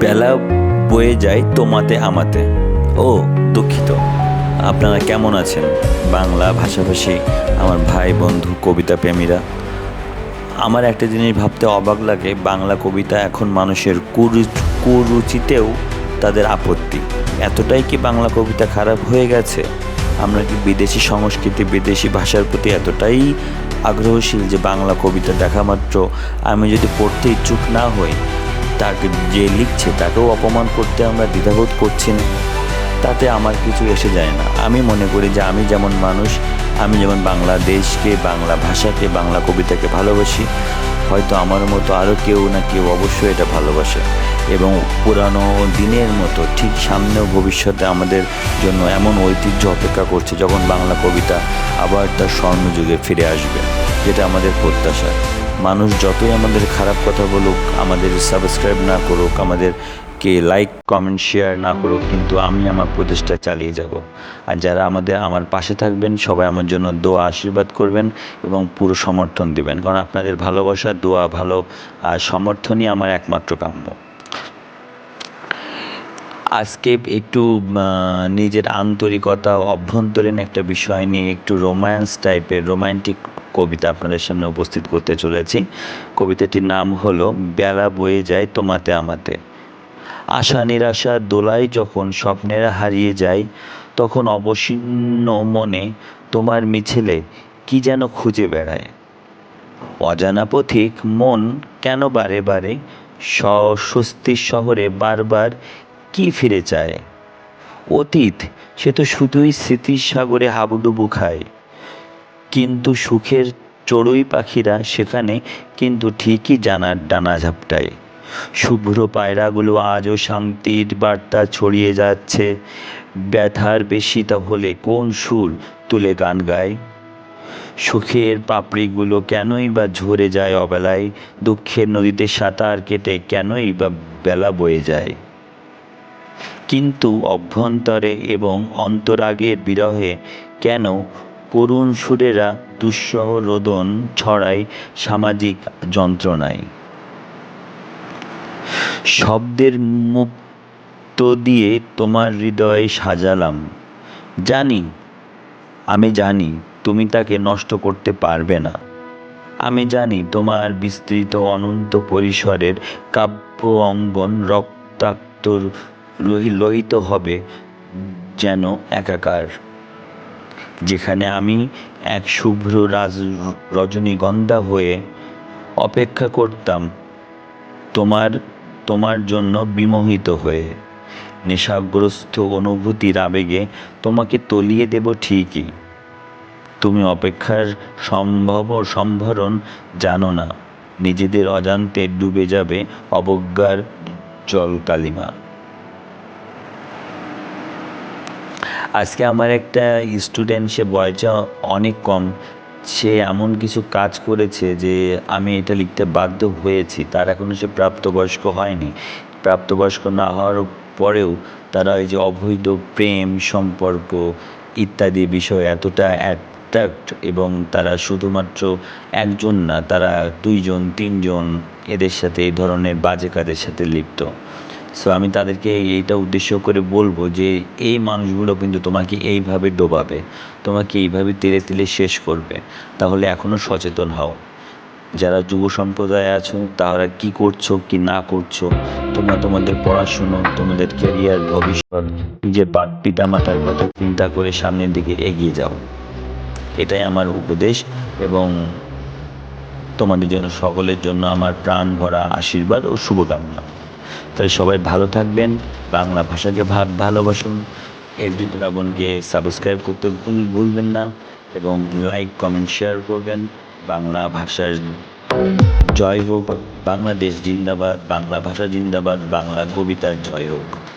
বেলা বয়ে যায় তোমাতে আমাতে। ও, দুঃখিত। আপনারা কেমন আছেন? বাংলা ভাষাভাষী, আমার ভাই, বন্ধু, কবিতা প্রেমীরা। আমার একটা জিনিস ভাবতে অবাক লাগে, বাংলা কবিতা এখন মানুষের কুরু- কুরুচিতেও তাদের আপত্তি। এতটাই কি বাংলা কবিতা খারাপ হয়ে গেছে? আমরা কি বিদেশি সংস্কৃতি, বিদেশি ভাষার প্রতি এতটাই আগ্রহশীল যে বাংলা কবিতা দেখা মাত্র? আমি যদি পড়তে ইচ্ছুক না হই তাকে যে লিখছে, তাকেও অপমান করতে আমরা দ্বিধাবোধ করছি না। তাতে আমার কিছু এসে যায় না। আমি মনে করি যে আমি যেমন মানুষ, আমি যেমন বাংলাদেশকে, বাংলা ভাষাকে, বাংলা কবিতাকে ভালোবাসি, হয়তো আমার মতো আরও কেউ না কেউ অবশ্যই এটা ভালোবাসে। এবং পুরানো দিনের মতো ঠিক সামনেও ভবিষ্যতে আমাদের জন্য এমন ঐতিহ্য অপেক্ষা করছে যখন বাংলা কবিতা আবার তার স্বর্ণযুগে ফিরে আসবে, যেটা আমাদের প্রত্যাশা। মানুষ যতই আমাদের খারাপ কথা বলুক, আমাদের সাবস্ক্রাইব না করুক আমাদের কে লাইক কমেন্ট শেয়ার না করুক, কিন্তু আমি আমার প্রচেষ্টা চালিয়ে যাব। আর যারা আমাদের, আমার পাশে থাকবেন, সবাই আমার জন্য দোয়া, আশীর্বাদ করবেন এবং পুরো সমর্থন দিবেন। কারণ আপনাদের ভালোবাসা, দোয়া, ভালো, আর সমর্থনই আমার একমাত্র কাম্য। আজকে একটু নিজের আন্তরিকতা অভ্যন্তরীণ একটা বিষয় নিয়ে একটু রোম্যান্স টাইপের রোমান্টিক কবিতা আপনাদের সামনে উপস্থিত করতে চলেছি। কবিতাটির নাম হলো, বেলা বয়ে যায় তোমাতে আমাতে। আশা নিরাশা দোলায় যখন স্বপ্নেরা হারিয়ে যায়, তখন অবসীর্ণ মনে তোমার মিছিলে কি যেন খুঁজে বেড়ায়। অজানা পথিক মন কেন বারে বারে স্বস্তির শহরে বারবার কি ফিরে চায়? অতীত, সে তো শুধুই স্মৃতির সাগরে হাবুডুবু খায়। কিন্তু সুখের চড়ুই পাখিরা সেখানে কিন্তু ঠিকই জানার ডানা ঝাপটায়। শুভ্র পায়রাগুলো আজও শান্তির বার্তা ছড়িয়ে যাচ্ছে। ব্যথার বেশি হলে কোন সুর তুলে গান গায়? সুখের পাপড়িগুলো কেনই বা ঝরে যায় অবেলায়? দুঃখের নদীতে সাঁতার কেটে কেনই বা বেলা বয়ে যায়? কিন্তু অভ্যন্তরে এবং অন্তরাগের বিরহে কেন করুণ সুরেরা দুঃসহ রোদন ছড়ায় সামাজিক যন্ত্রণায়? শব্দের মুক্ত দিয়ে তোমার হৃদয়ে সাজালাম। জানি, আমি জানি তুমি তাকে নষ্ট করতে পারবে না। আমি জানি তোমার বিস্তৃত অনন্ত পরিসরের কাব্য অঙ্গন রক্তাক্ত রহি- লোহিত হবে যেন একাকার, যেখানে আমি এক শুভ্র রাজ, রজনীগন্ধা হয়ে অপেক্ষা করতাম তোমার তোমার জন্য বিমোহিত হয়ে। নেশাগ্রস্ত অনুভূতির আবেগে তোমাকে তলিয়ে দেব ঠিকই। তুমি অপেক্ষার সম্ভব সম্ভরণ জানো না। নিজেদের অজান্তে ডুবে যাবে অবজ্ঞার জল আজকে আমার একটা স্টুডেন্ট সে বয়সে অনেক কম। সে এমন কিছু কাজ করেছে যে আমি এটা লিখতে বাধ্য হয়েছি। তার এখনও সে প্রাপ্তবয়স্ক হয়নি। প্রাপ্তবয়স্ক না হওয়ার পরেও তারা এই যে অবৈধ প্রেম, সম্পর্ক ইত্যাদি বিষয়ে এতটা অ্যাট্রাক্ট এবং তারা শুধুমাত্র একজন না, তারা দুইজন, তিনজন এদের সাথে এই ধরনের বাজে কাজের সাথে লিপ্ত। সো আমি তাদেরকে এইটা উদ্দেশ্য করে বলব যে, এই মানুষগুলো কিন্তু তোমাকে এইভাবে ডোবাবে, তোমাকে এইভাবে তেলে তেলে শেষ করবে। তাহলে এখনও সচেতন হও। যারা যুব সম্প্রদায় আছো, তারা কি করছ, কি না করছ, তোমরা তোমাদের পড়াশুনো, তোমাদের ক্যারিয়ার ভবিষ্যৎ, নিজের বা- পিতামাতার কথা চিন্তা করে সামনের দিকে এগিয়ে যাও। এটাই আমার উপদেশ এবং তোমাদের জন্য, সকলের জন্য আমার প্রাণ ভরা আশীর্বাদ ও শুভকামনা। তাই সবাই ভালো থাকবেন, বাংলা ভাষাকে ভালোবাসুন। এফবি ড্রাগনকে সাবস্ক্রাইব করতে ভুল- ভুলবেন না এবং লাইক কমেন্ট শেয়ার করবেন। বাংলা ভাষার জয় হোক, বাংলাদেশ জিন্দাবাদ, বাংলা ভাষা জিন্দাবাদ, বাংলা কবিতার জয় হোক।